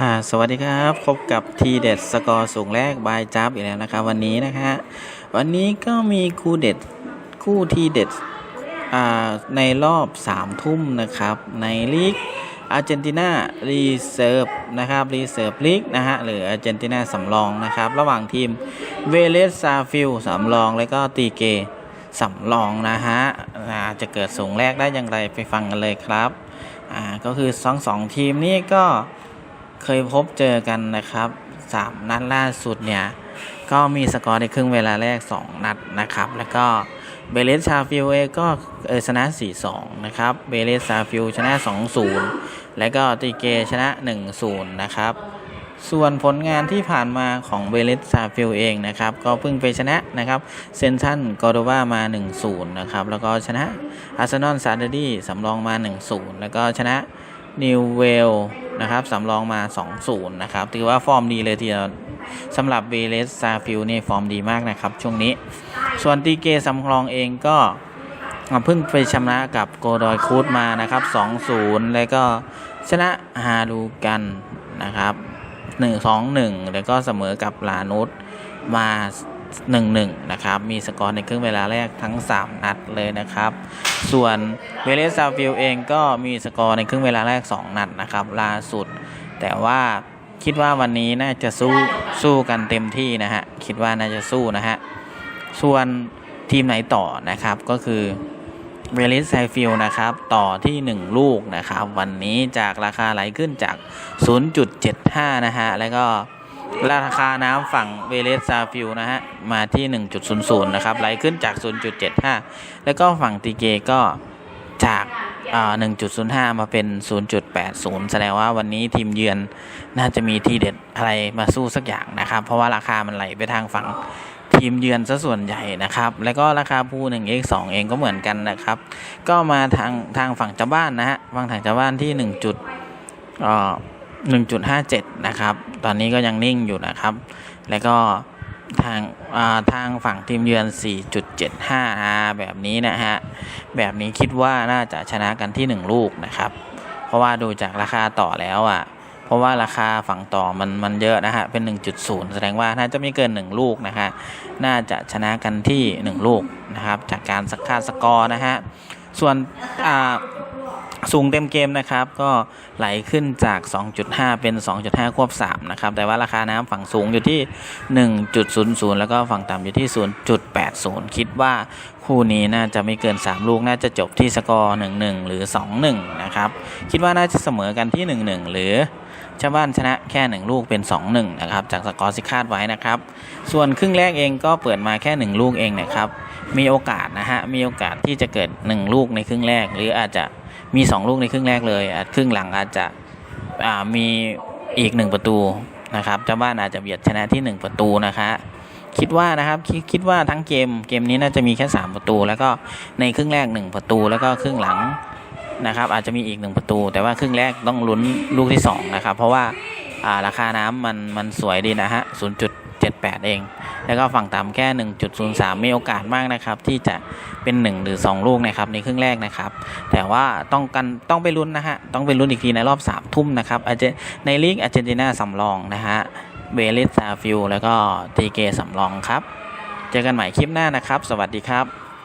อ่าสวัสดีครับพบกับทีเด็ดสกอร์สูงแรกบายจับอีกแล้วนะครับวันนี้นะฮะวันนี้ก็มีคู่เด็ดคู่ทีเด็ดอ่าในรอบ3ทุ่มนะครับในลีกอาร์เจนตินารีเซิร์ฟนะครับรีเซิร์ฟลีกนะฮะหรืออาร์เจนตินาสำรองนะครับระหว่างทีมเวเลสซาฟิลสำรอง และก็ตีเกสำรองนะฮะาจะเกิดสูงแรกได้อย่างไรไปฟังกันเลยครับอ่าก็คือสองสองทีมนี้ก็ เคยพบเจอกันนะครับ3นัดล่าสุดเนี่ย ก็มีสกอร์ในครึ่งเวลาแรก 2 นัดนะครับ แล้วก็เบเลสชาฟิลเองก็ชนะ 4-2 นะครับ เบเลสชาฟิลชนะ 2-0 แล้วก็ตีเกชนะ 1-0 นะครับ ส่วนผลงานที่ผ่านมาของเบเลสซาฟิลเองนะครับ ก็เพิ่งไปชนะนะครับ เซนทันกอร์โดวามา 1-0 นะครับ แล้วก็ชนะอาร์เซนอลซาร์เดดี้สำรองมา 1-0 แล้วก็ชนะนิวเวล นะครับสำรองมา 2-0 นะครับถือว่าฟอร์มดีเลยทีเดียวสำหรับเบเลสซาฟิลนี่ฟอร์มดีมากนะครับ ช่วงนี้ ส่วนตีเกสำรองเองก็เพิ่งไปชนะกับโกดอยคูดมานะครับ 2-0 แล้วก็ชนะฮาดูกันนะครับ 1-2-1 แล้วก็เสมอกับลานุสมา 1-1นะครับ มีสกอร์ในครึ่งเวลาแรกทั้ง 3 นัดเลยนะครับ ส่วนเวเลสซาฟิลเองก็มีสกอร์ในครึ่งเวลาแรก 2 นัดนะครับล่าสุด แต่ว่าคิดว่าวันนี้น่าจะสู้สู้กันเต็มที่นะฮะ คิดว่าน่าจะสู้นะฮะ ส่วนทีมไหนต่อนะครับก็คือเวลิสไซฟิลนะครับ ต่อที่ 1 ลูกนะครับ วันนี้จากราคาไหลขึ้นจาก 0.75 นะฮะ แล้วก็ ราคาน้ำฝั่งเวเลสซาฟิลนะฮะ มาที่ 1.00 นะครับ ไหลขึ้นจาก 0.75 แล้วก็ฝั่งตีเกก็จากอ่า1.05 มาเป็น 0.80 แสดงว่าวันนี้ทีมเยือนน่าจะมีทีเด็ดอะไรมาสู้สักอย่างนะครับ เพราะว่าราคามันไหลไปทางฝั่งทีมเยือนซะส่วนใหญ่นะครับ แล้วก็ราคาผู้หนึ่ง x 2 เองก็เหมือนกันนะครับ ก็มาทางทางฝั่งเจ้าบ้านนะฮะ ฝั่งทางเจ้าบ้านที่ 1 จุดเอ่อ 1.57 นะครับ ตอนนี้ก็ยังนิ่งอยู่นะครับ แล้วก็ทางาทางฝั่งทีมเยือน 4.75อ่าแบบนี้นะฮะ แบบนี้คิดว่าน่าจะชนะกันที่ 1 ลูกนะครับ เพราะว่าดูจากราคาต่อแล้วอะ เพราะว่าราคาฝั่งต่อมันมันเยอะนะฮะ เป็น 1.0 แสดงว่าน่าจะไม่เกิน 1 ลูกนะฮะ น่าจะชนะกันที่ 1 ลูกนะครับ จากการสักค่าสกอร์นะฮะ ส่วน สูงเต็มเกมนะครับ ก็ไหลขึ้นจาก 2.5 เป็น 2.5 ควบ 3 นะครับ แต่ว่าราคาน้ำฝั่งสูงอยู่ที่ 1.00 แล้วก็ฝั่งต่ำอยู่ที่ 0.80 คิดว่าคู่นี้น่าจะไม่เกิน 3 ลูก น่าจะจบที่สกอร์ 1-1 หรือ 2-1 นะครับ คิดว่าน่าจะเสมอกันที่ 1-1 หรือชาวบ้านชนะแค่ 1 ลูกเป็น 2-1 นะครับ จากสกอร์ที่คาดไว้นะครับ ส่วนครึ่งแรกเองก็เปิดมาแค่ 1 ลูกเองนะครับ มีโอกาสนะฮะ มีโอกาสที่จะเกิด 1 ลูกในครึ่งแรก หรืออาจจะ มี 2 ลูกในครึ่งแรกเลยครึ่งหลังอาจจะมีอีก 1 ประตูนะครับเจ้าบ้านอาจจะเบียดชนะที่ 1 ประตูนะคะคิดว่านะครับคคิดว่าทั้งเกมเกมนี้น่าจะมีแค่ 3 ประตู แล้วก็ในครึ่งแรก 1 ประตู แล้วก็ครึ่งหลังนะครับ อาจจะมีอีก 1 ประตู แต่ว่าครึ่งแรกต้องลุ้นลูกที่ 2 นะครับ เพราะว่าาราคาน้ำมันมันสวยดีนะฮะ 1.78 เอง แล้วก็ฝั่งต่ำแค่ 1.03 มีโอกาสมากนะครับ ที่จะเป็น 1 หรือ 2 ลูกนะครับในครึ่งแรกนะครับ แต่ว่าต้องกันต้องไปลุ้นนะฮะ ต้องไปลุ้นอีกทีในรอบ 3 ทุ่มนะครับในลีกอาร์เจนตินาสำรองนะฮะเบลิสซาฟิลแล้วก็ตีเกสำรองครับ เจอกันใหม่คลิปหน้านะครับ สวัสดีครับ